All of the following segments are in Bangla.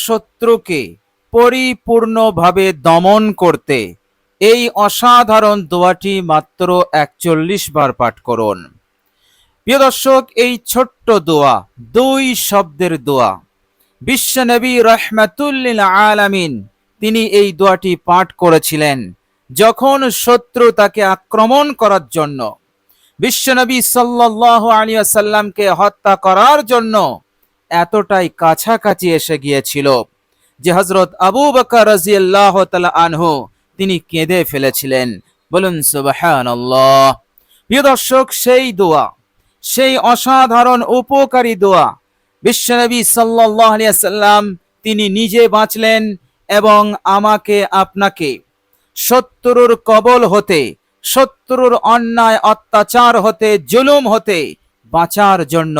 শত্রুকে পরিপূর্ণভাবে দমন করতে এই অসাধারণ দোয়াটি মাত্র একচল্লিশ বার পাঠ করুন। প্রিয় দর্শক, এই ছোট্ট দোয়া, দুই শব্দের দোয়া বিশ্বনবী রহমাতুল্লিল আলামিন তিনি এই দোয়াটি পাঠ করেছিলেন যখন শত্রু তাকে আক্রমণ করার জন্য বিশ্বনবী সাল্লাহ আলী আসাল্লামকে হত্যা করার জন্য এতটাই কাছাকাছি এসে গিয়েছিল যে হজরত আবু বকর রাজিয়াল্লাহ আনহু তিনি কেঁদে ফেলেছিলেন। বলুন সুবাহান প্রিয় দর্শক, সেই দোয়া, সেই অসাধারণ, উপকারী দোয়া বিশ্বনবী সাল্লাহ আলিয়াল্লাম তিনি নিজে বাঁচলেন এবং আমাকে, আপনাকে শত্রুর কবল হতে শত্রুর অন্যায় অত্যাচার হতে, জুলুম হতে বাঁচার জন্য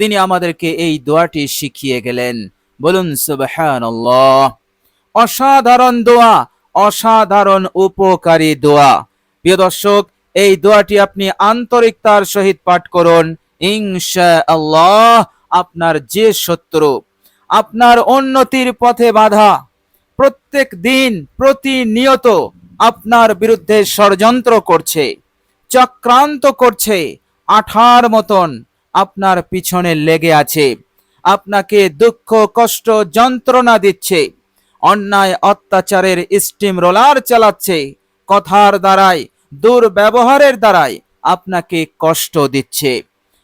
তিনি আমাদেরকে এই দোয়াটি শিখিয়ে গেলেন। বলুন, সুবহানাল্লাহ। অসাধারণ দোয়া, অসাধারণ উপকারী দোয়া। প্রিয় দর্শক, এই দোয়াটি আপনি আন্তরিকতার সহিত পাঠ করুন। ইনশা আল্লাহ আপনার যে শত্রু, আপনার উন্নতির পথে বাধা, প্রত্যেক দিন প্রতিনিয়ত আপনার বিরুদ্ধে ষড়যন্ত্র করছে, চক্রান্ত করছে, আঠার মতন আপনার পিছনে লেগে আছে। আপনাকে দুঃখ, কষ্ট, যন্ত্রণা দিচ্ছে। অন্যায়, অত্যাচারের স্টিম রোলার চালাচ্ছে। কথার দ্বারাই দুর্ব্যবহারের দ্বারাই আপনাকে কষ্ট দিচ্ছে।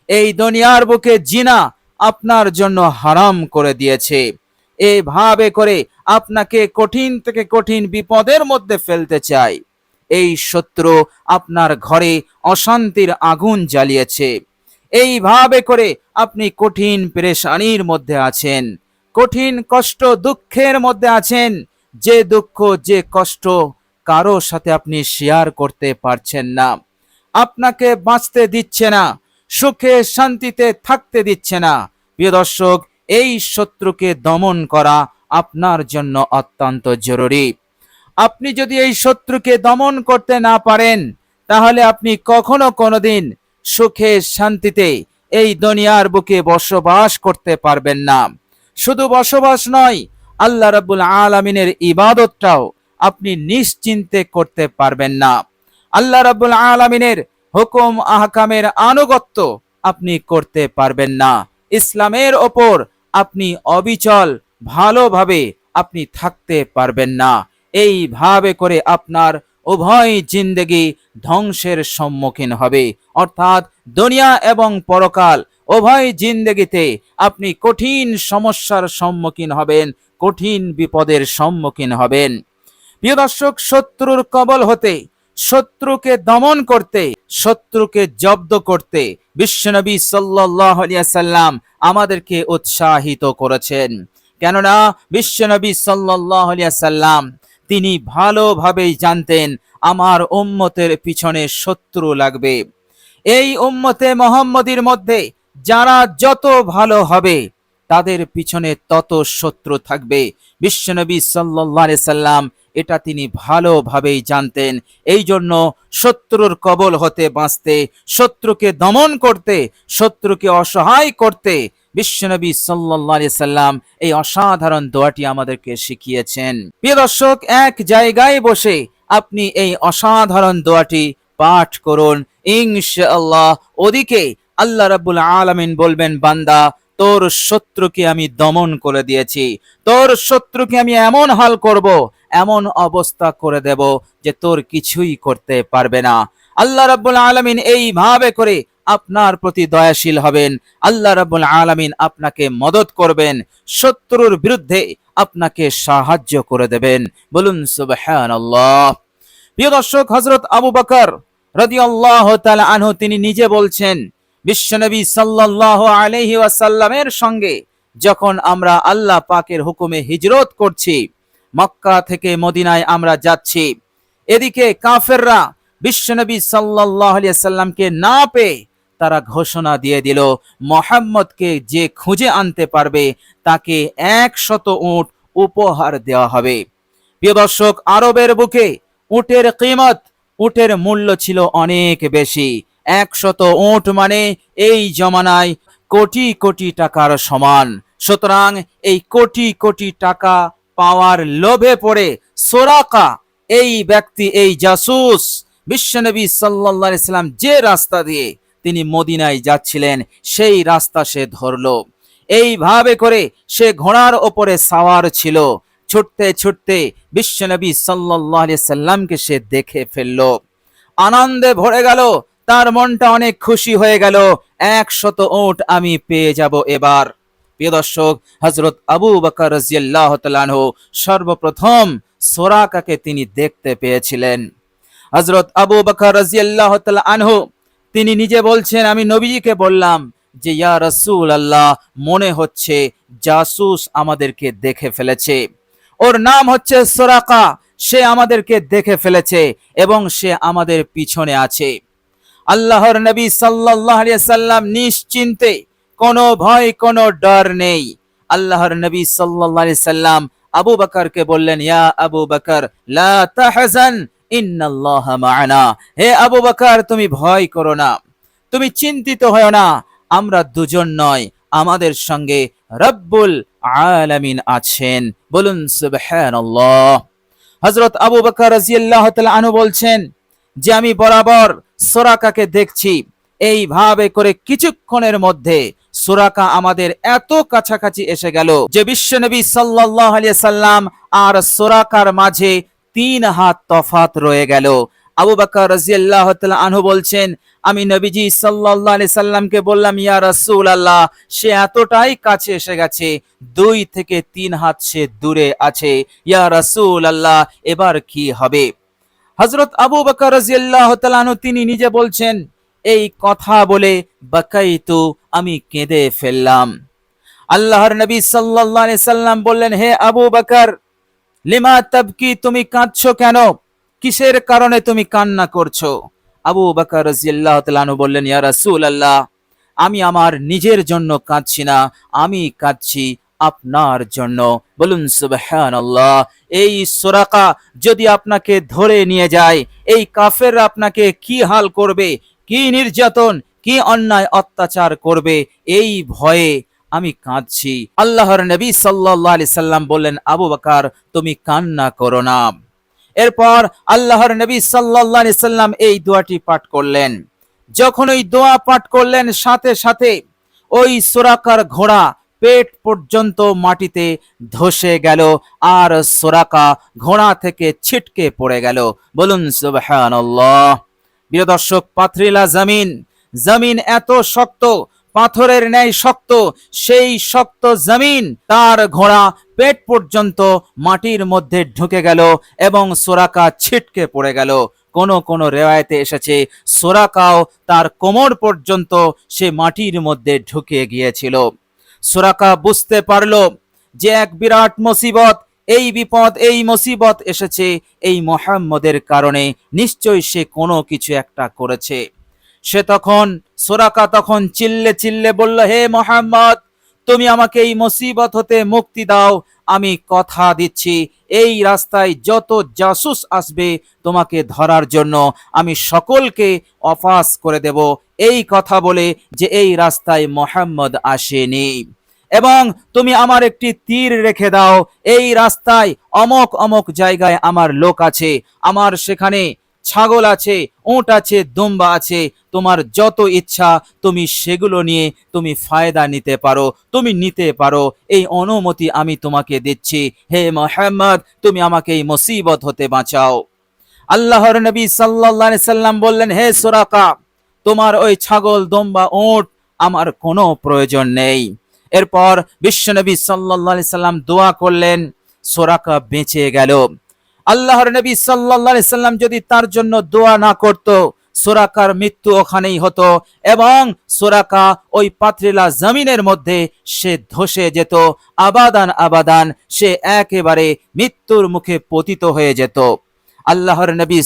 এই দুনিয়ার বুকে জিনা আপনার জন্য হারাম করে দিয়েছে। এইভাবে করে আপনাকে কঠিন থেকে কঠিন বিপদের মধ্যে ফেলতে চায়। এই শত্রু আপনার ঘরে অশান্তির আগুন জ্বালিয়েছে। এইভাবে করে আপনি কঠিন পেরেশানির মধ্যে আছেন। কঠিন কষ্ট দুঃখের মধ্যে আছেন। যে দুঃখ, যে কষ্ট কারও সাথে আপনি শেয়ার করতে পারছেন না। আপনাকে বাঁচতে দিচ্ছে না, সুখে শান্তিতে থাকতে দিচ্ছে না। প্রিয় দর্শক, এই শত্রুকে দমন করা আপনার জন্য অত্যন্ত জরুরি। আপনি যদি এই শত্রুকে দমন করতে না পারেন, তাহলে আপনি কখনো কোনোদিন সুখে শান্তিতে এই দুনিয়ার বুকে বসবাস করতে পারবেন না। শুধু বসবাস নয়, আল্লাহ রাব্বুল আলামিনের ইবাদতটাও আপনি নিশ্চিন্তে করতে পারবেন না। আল্লাহ রাব্বুল আলামিনের হুকুম আহকামের আনুগত্য আপনি করতে পারবেন না। ইসলামের ওপর আপনি অবিচল, ভালোভাবে আপনি থাকতে পারবেন না। এইভাবে করে আপনার উভয় জিন্দেগি ধ্বংসের সম্মুখীন হবে। অর্থাৎ দুনিয়া এবং পরকাল উভয় জিন্দেগিতে আপনি কঠিন সমস্যার সম্মুখীন হবেন, কঠিন বিপদের সম্মুখীন হবেন। প্রিয় দর্শক, শত্রুর কবল হতে, শত্রুকে দমন করতে, শত্রুকে জব্দ করতে বিশ্বনবী সাল্লাম আমাদেরকে উৎসাহিত করেছেন। কেননা বিশ্বনবী সাল্লাহ সাল্লাম তিনি ভালোভাবেই জানতেন আমার উম্মতের পিছনে শত্রু লাগবে। এই উম্মতে মোহাম্মদীর মধ্যে যারা যত ভালো হবে, তাদের পিছনে তত শত্রু থাকবে। বিশ্বনবী সাল্লাহ সাল্লাম এটা তিনি ভালোভাবেই জানতেন। এই জন্য শত্রুর কবল হতে বাঁচতে, শত্রুকে দমন করতে, শত্রুকে অসহায় করতে বিশ্বনবী সাল্লাহ সাল্লাম এই অসাধারণ দোয়াটি আমাদেরকে শিখিয়েছেন। প্রিয় দর্শক, এক জায়গায় বসে আপনি এই অসাধারণ দোয়াটি পাঠ করুন। ইনশাআল্লাহ, ওদিকে আল্লাহ রাব্বুল আলামিন বলবেন, বান্দা, তোর শত্রুকে আমি দমন করে দিয়েছি। তোর শত্রুকে আমি এমন হাল করব, এমন অবস্থা করে দেব যে তোর কিছুই করতে পারবে না। আল্লাহ রাব্বুল আলামিন এইভাবে করে আপনার প্রতি দয়াশীল হবেন। আল্লাহ রাব্বুল আলামিন আপনাকে মদত করবেন। শত্রুর বিরুদ্ধে আপনাকে সাহায্য করে দেবেন। বলুন সুবহানাল্লাহ। প্রিয় দর্শক, হযরত আবু বকর রাদিয়াল্লাহু তাআলা আনহু, তিনি নিজে বলছেন, বিশ্বনবী সাল্লাল্লাহু আলাইহি ওয়াসাল্লামের সঙ্গে যখন আমরা আল্লাহ পাকের হুকুমে হিজরত করছি, মক্কা থেকে মদিনায় আমরা যাচ্ছি, এদিকে কাফেররা বিশ্বনবী সাল্লাল্লাহু আলাইহি সাল্লামকে না পেয়ে তারা ঘোষণা দিয়ে দিল, মোহাম্মদকে যে খুঁজে আনতে পারবে, তাকে একশত উট উপহার দেওয়া হবে। প্রিয় দর্শক, আরবের বুকে উটের কিমত, উটের মূল্য ছিল অনেক বেশি। একশত উট মানে এই জমানায় কোটি কোটি টাকার সমান। সুতরাং এই কোটি কোটি টাকা পাওয়ার লোভে পড়ে সোরাকা, এই ব্যক্তি, এই জাসুস, বিশ্বনবী সাল্লাল্লাহু আলাইহি সাল্লাম যে রাস্তা দিয়ে তিনি মদিনায় যাচ্ছিলেন, সেই রাস্তা সে ধরলো। এইভাবে করে সে ঘোড়ার ওপরে সাওয়ার ছিল। ছুটতে ছুটতে বিশ্বনবী আলাইহি সাল্লামকে সে দেখে ফেলল। আনন্দে ভরে গেল, তার মনটা অনেক খুশি হয়ে গেল। একশত ওট আমি পেয়ে যাব এবার। প্রিয় দর্শক হজরত আবু বকর রাজিয়াল্লাহ সর্বপ্রথম সোরাকাকে তিনি দেখতে পেয়েছিলেন? হজরত আবু বকর রাজিয়াল্লাহ আনহু তিনি নিজে বলছেন, আমি নবীজিকে বললাম যে, ইয়া রসুল আল্লাহ মনে হচ্ছে জাসুস আমাদেরকে দেখে ফেলেছে। ওর নাম হচ্ছে সোরাকা, সে আমাদেরকে দেখে ফেলেছে এবং সে আমাদের পিছনে আছে। আল্লাহর নবী আলাইহি সাল্লাম নিশ্চিন্তে কোনো ভয়, কোনো ডর নেই। আল্লাহর নবী আলাইহি সাল্লাম আবু বকরকে বললেন, ইয়া আবু বকর, লা তাহজান মা'ানা। হে আবু বকর, তুমি ভয় করো না। তুমি চিন্তিত হয় না। আমরা দুজন নয়, আমাদের সঙ্গে রব্বুল আলামিন আছেন। বলুন হযরত আবু বকর আনহু বলছেন যে, আমি বরাবর সোরাকাকে দেখছি। এইভাবে করে কিছুক্ষণের মধ্যে সুরাকা আমাদের এত কাছাকাছি এসে গেল যে বিশ্বনবী সাল্লাল্লাহু আলাইহি সাল্লাম আর সোরাকার মাঝে তিন হাত তফাত রয়ে গেল। আবু বকর রাদিয়াল্লাহু তাআলা আনহু বলছেন, আমি নবীজি সাল্লাল্লাহু আলাইহি সাল্লামকে বললাম, ইয়া রাসূলুল্লাহ, সে এতটাই কাছে এসে গেছে, দুই থেকে তিন হাত সে দূরে আছে। ইয়া রাসূলুল্লাহ, এবার কি হবে? হজরত আবু বকর রাদিয়াল্লাহু তাআলা তিনি নিজে বলছেন, এই কথা বলে বাকাইতু, আমি কেঁদে ফেললাম। আল্লাহর নবী আলাইহি সাল্লাম বললেন, হে আবু বকর লিমা তাবকি তুমি কাঁদছো কেন? কিসের কারণে তুমি কান্না করছ? আবু বকর রাদিয়াল্লাহু তাআলা আনহু বললেন, ইয়া রাসূলুল্লাহ, আমি আমার নিজের জন্য কাঁদছি না, আমি কাঁদছি আপনার জন্য। বলুন, সুবহানাল্লাহ, এই সুরাকা যদি আপনাকে ধরে নিয়ে যায়, এই কাফের আপনাকে কি হাল করবে? কি নির্যাতন, কি অন্যায় অত্যাচার করবে? এই ভয়ে আমি কাঁদছি। আল্লাহর নবী সাল্লাল্লাহু আলাইহি সাল্লাম বললেন, আবু বকর, তুমি কান্না করো না। এরপর আল্লাহর নবী সাল্লাল্লাহু আলি সাল্লাম এই দোয়াটি পাঠ করলেন। যখন ওই দোয়া পাঠ করলেন, সাথে সাথে ওই সোরাকার ঘোড়া পেট পর্যন্ত মাটিতে ধসে গেল আর সোরাকা ঘোড়া থেকে ছিটকে পড়ে গেল। বলুন, সুবহানাল্লাহ। প্রিয় দর্শক পাথরিলা জমিন। জমিন এত শক্ত পাথরের ন্যায় শক্ত, সেই শক্ত জমিন, তার ঘোড়া পেট পর্যন্ত মাটির মধ্যে ঢুকে গেল এবং সোরাকা ছিটকে পড়ে গেল। কোন কোন রেওয়ায়তে এসেছে, সোরাকাও তার কোমর পর্যন্ত সে মাটির মধ্যে ঢুকে গিয়েছিল। সোরাকা বুঝতে পারল যে এক বিরাট মুসিবত, এই বিপদ, এই মুসিবত এসেছে এই মোহাম্মদের কারণে। নিশ্চয়ই সে কোনো কিছু একটা করেছে। সে তখন সোরাকা তখন চিল্লে চিল্লে বলল, হে মোহাম্মদ, তুমি আমাকে এই মুসিবত হতে মুক্তি দাও, আমি কথা দিচ্ছি। এই রাস্তায় যত জাসুস আসবে তোমাকে ধরার জন্য, আমি সকলকে অফাস করে দেব। এই কথা বলে যে এই রাস্তায় মোহাম্মদ আসেনি। এবং তুমি আমার একটি তীর রেখে দাও। এই রাস্তায় অমক অমক জায়গায় আমার লোক আছে। আমার সেখানে ছাগল আছে উট আছে, দুম্বা আছে, তোমার যত ইচ্ছা তুমি সেগুলো নিয়ে তুমি ফায়দা নিতে পারো, তুমি নিতে পারো। এই অনুমতি আমি তোমাকে দিচ্ছি। হে মোহাম্মদ, তুমি আমাকে এই মুসিবত হতে বাঁচাও। আল্লাহর নবী আলাইহি সাল্লাম বললেন, হে সোরাকা, তোমার ওই ছাগল, দম্বা উট আমার কোনো প্রয়োজন নেই। এরপর বিশ্বনবী আলাইহি সাল্লাম দোয়া করলেন, সোরাকা বেঁচে গেল। আল্লাহর নবী সাল্লাল্লাহু সাল্লাম যদি তার জন্য দোয়া না করত, সোরাকার মৃত্যু ওখানেই হতো এবং সোরাকা ওই পাত্রিলা জমিনের মধ্যে সে ধসে যেত, আবাদান আবাদান সে একেবারে মৃত্যুর মুখে পতিত হয়ে যেত। আল্লাহর নবী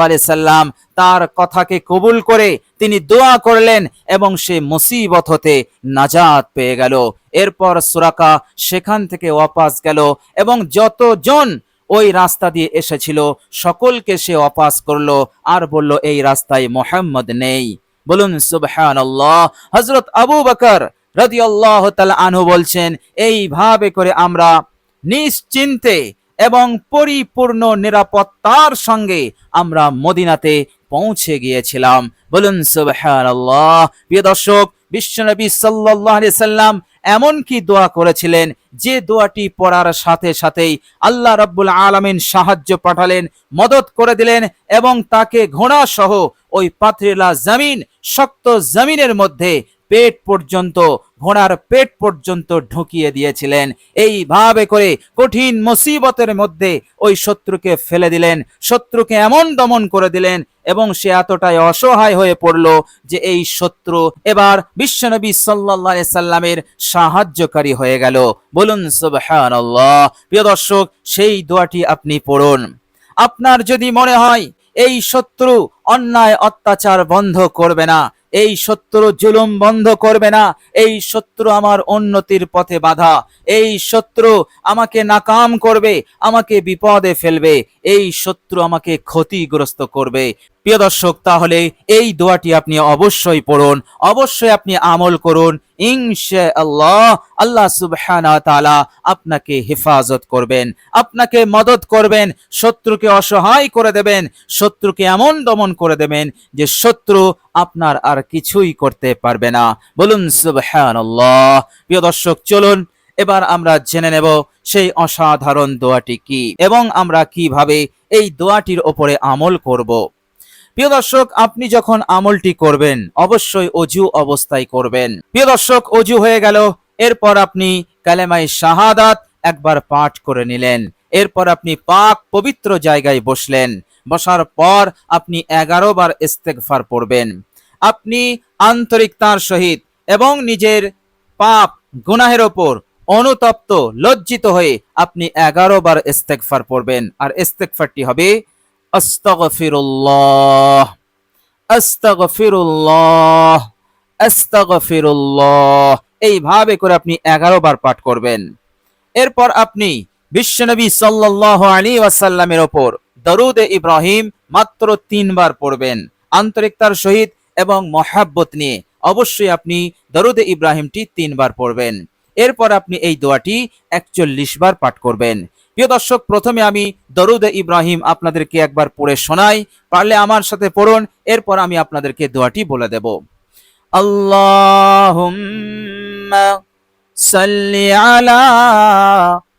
আলাইহি সাল্লাম তার কথাকে কবুল করে তিনি দোয়া করলেন এবং সে মুসিবত হতে নাজাত পেয়ে গেল। এরপর সুরাকা সেখান থেকে ওয়াপাস গেল এবং যতজন ওই রাস্তা দিয়ে এসেছিল। সকলকে সে অপাস করল আর বলল, এই রাস্তায় মোহাম্মদ নেই। বলুন, সুবহানাল্লাহ। হজরত আবু বকর রাদিয়াল্লাহু তাআলা আনহু বলছেন, এইভাবে করে আমরা নিশ্চিন্তে এবং পরিপূর্ণ নিরাপত্তার সঙ্গে আমরা মদিনাতে পৌঁছে গিয়েছিলাম। বলুন, সুবহানাল্লাহ। প্রিয় দর্শক, বিশ্বনবী আলাইহি সাল্লাম এমন কি দোয়া করেছিলেন যে দোয়াটি পড়ার সাথে সাথেই আল্লাহ রব্বুল আলমিন সাহায্য পাঠালেন, মদত করে দিলেন এবং তাকে ঘোড়া সহ ওই পাথরিলা জমিন, শক্ত জমিনের মধ্যে পেট পর্যন্ত ঘোড়ার পেট পর্যন্ত ঢুকিয়ে দিয়েছিলেন। এইভাবে করে কঠিন মুসিবতের মধ্যে ওই শত্রুকে ফেলে দিলেন। শত্রুকে এমন দমন করে দিলেন এবং সে এতটাই অসহায় হয়ে পড়ল যে এই শত্রু এবার বিশ্বনবী আলাইহি সাল্লামের সাহায্যকারী হয়ে গেল। বলুন, সুবহানাল্লাহ। প্রিয় দর্শক, সেই দোয়াটি আপনি পড়ুন। আপনার যদি মনে হয় এই শত্রু অন্যায় অত্যাচার বন্ধ করবে না। এই শত্রু জুলুম বন্ধ করবে না। এই শত্রু আমার উন্নতির পথে বাধা। এই শত্রু আমাকে নাকাম করবে, আমাকে বিপদে ফেলবে। এই শত্রু আমাকে ক্ষতিগ্রস্ত করবে। প্রিয় দর্শক, তাহলে এই দোয়াটি আপনি অবশ্যই পড়ুন, অবশ্যই আপনি আমল করুন। ইনশা আল্লাহ আল্লাহ সুবহানাহু ওয়া তাআলা আপনাকে হেফাজত করবেন, আপনাকে মদত করবেন, শত্রুকে অসহায় করে দেবেন, শত্রুকে এমন দমন করে দেবেন যে শত্রু আপনার আর কিছুই করতে পারবে না। বলুন সুবহানাল্লাহ। প্রিয় দর্শক, চলুন এবার আমরা জেনে নেব সেই অসাধারণ দোয়াটি কি এবং আমরা কীভাবে এই দোয়াটির ওপরে আমল করব। প্রিয় দর্শক, আপনি যখন আমলটি করবেন, অবশ্যই অজু অবস্থায় করবেন। প্রিয় দর্শক, অজু হয়ে গেল। এরপর আপনি কালেমাই শাহাদাত একবার পাঠ করে নিলেন। এরপর আপনি পাক পবিত্র জায়গায় বসলেন। বসার পর আপনি এগারো বার ইস্তেগফার পড়বেন। আপনি আন্তরিকতার সহিত এবং নিজের পাপ গুনাহের ওপর অনুতপ্ত, লজ্জিত হয়ে আপনি এগারো বার ইস্তেগফার পড়বেন। আর ইস্তেগফারটি হবে আস্তাগফিরুল্লাহ আস্তাগফিরুল্লাহ আস্তাগফিরুল্লাহ। এইভাবে করে আপনি এগারো বার পাঠ করবেন। এরপর আপনি বিশ্বনবী সাল্লাল্লাহু আলাইহি ওয়াসাল্লামের ওপর দরুদে ইব্রাহিম মাত্র তিনবার পড়বেন। আন্তরিকতার সহিত এবং মহাব্বত নিয়ে অবশ্যই আপনি দরুদে ইব্রাহিমটি তিনবার পড়বেন। এরপর আপনি এই দোয়াটি একচল্লিশ বার পাঠ করবেন প্রিয় দর্শক প্রথমে আমি দরুদে ইব্রাহিম আপনাদেরকে একবার পড়ে শোনাই পারলে আমার সাথে পড়ুন এরপর আমি আপনাদেরকে দোয়াটি বলে দেব আল্লাহুম্মা সাল্লি আলা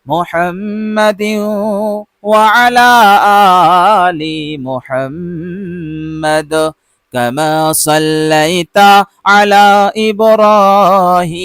মুহাম্মাদিন ওয়া আলা আলি মুহাম্মাদ كما صليت على إبراهيم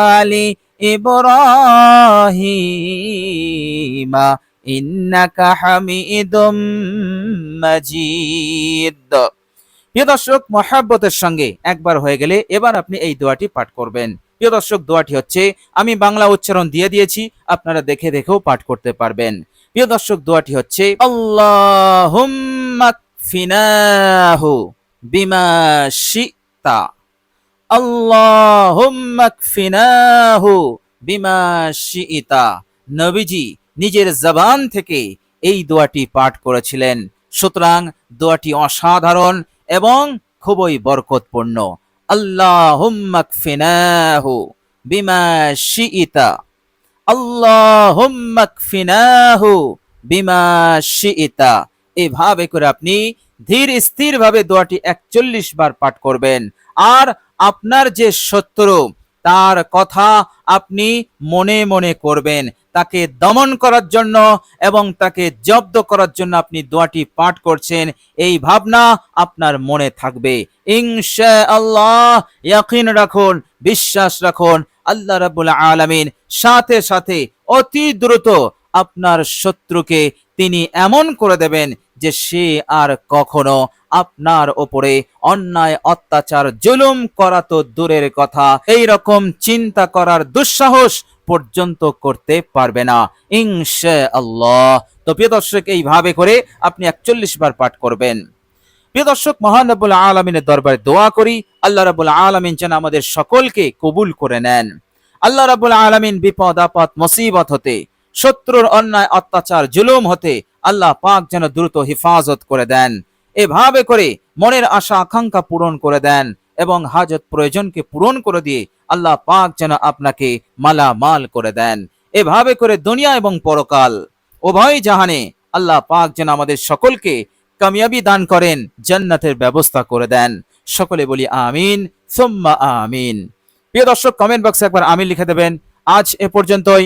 আলি ইব্রাহিমা, ইন্নাকা হামিদুম মাজিদ। প্রিয় দর্শক, মহাব্বতের সঙ্গে একবার হয়ে গেলে এবার আপনি এই দোয়াটি পাঠ করবেন। প্রিয় দর্শক, দোয়াটি হচ্ছে, আমি বাংলা উচ্চারণ দিয়ে দিয়েছি, আপনারা দেখে দেখেও পাঠ করতে পারবেন। প্রিয় দর্শক, দোয়াটি হচ্ছে আল্লাহ ফিনাহু বিমা শিতা। ফিনাহু বিমা শিতা নবীজি নিজের জবান থেকে এই দোয়াটি পাঠ করেছিলেন। সুতরাং দোয়াটি অসাধারণ এবং খুবই বরকতপূর্ণ। ফিনাহু বিমা আল্লাহুম্মা ফিনাহু বিমা শিতা এভাবে করে আপনি ধীর স্থির ভাবে দোয়াটি একচল্লিশ বার পাঠ করবেন। আর আপনার যে শত্রু, তার কথা আপনি মনে মনে করবেন। তাকে দমন করার জন্য এবং তাকে জব্দ করার জন্য আপনি দোয়াটি পাঠ করছেন, এই ভাবনা আপনার মনে থাকবে। আল্লাহ ইয়াকিন রাখুন, বিশ্বাস রাখুন, আল্লাহ রাব্বুল আলামিন সাথে সাথে অতি দ্রুত আপনার শত্রুকে তিনি এমন করে দেবেন যে সে আর কখনো আপনার ওপরে অন্যায়, অত্যাচার, জুলুম করা তো দূরের কথা। এই রকম চিন্তা করার দুঃসাহস পর্যন্ত করতে পারবে না ইনশা আল্লাহ তো প্রিয় দর্শক, এইভাবে করে আপনি একচল্লিশ বার পাঠ করবেন। প্রিয় দর্শক, মহান রব্বুল আলমিনের দরবারে দোয়া করি। আল্লাহ রাবুল আলমিন যেন আমাদের সকলকে কবুল করে নেন। আল্লাহ রাবুল আলমিন বিপদ, আপদ, মুসিবত হতে শত্রুর অন্যায়, অত্যাচার, জুলুম হতে আল্লাহ পাক যেন দ্রুত হেফাজত করে দেন। এভাবে করে মনের আশা, আকাঙ্ক্ষা পূরণ করে দেন এবং হাজত প্রয়োজনকে পূরণ করে দিয়ে আল্লাহ পাক যেন আপনাকে মালামাল করে দেন। এভাবে করে দুনিয়া এবং পরকাল, উভয় জাহানে আল্লাহ পাক যেন আমাদের সকলকে কামিয়াবি দান করেন, জান্নাতের ব্যবস্থা করে দেন। সকলে বলি আমিন, সুম্মা আমিন। প্রিয় দর্শক কমেন্ট বক্সে একবার আমিন লিখে দেবেন। আজ এ পর্যন্তই।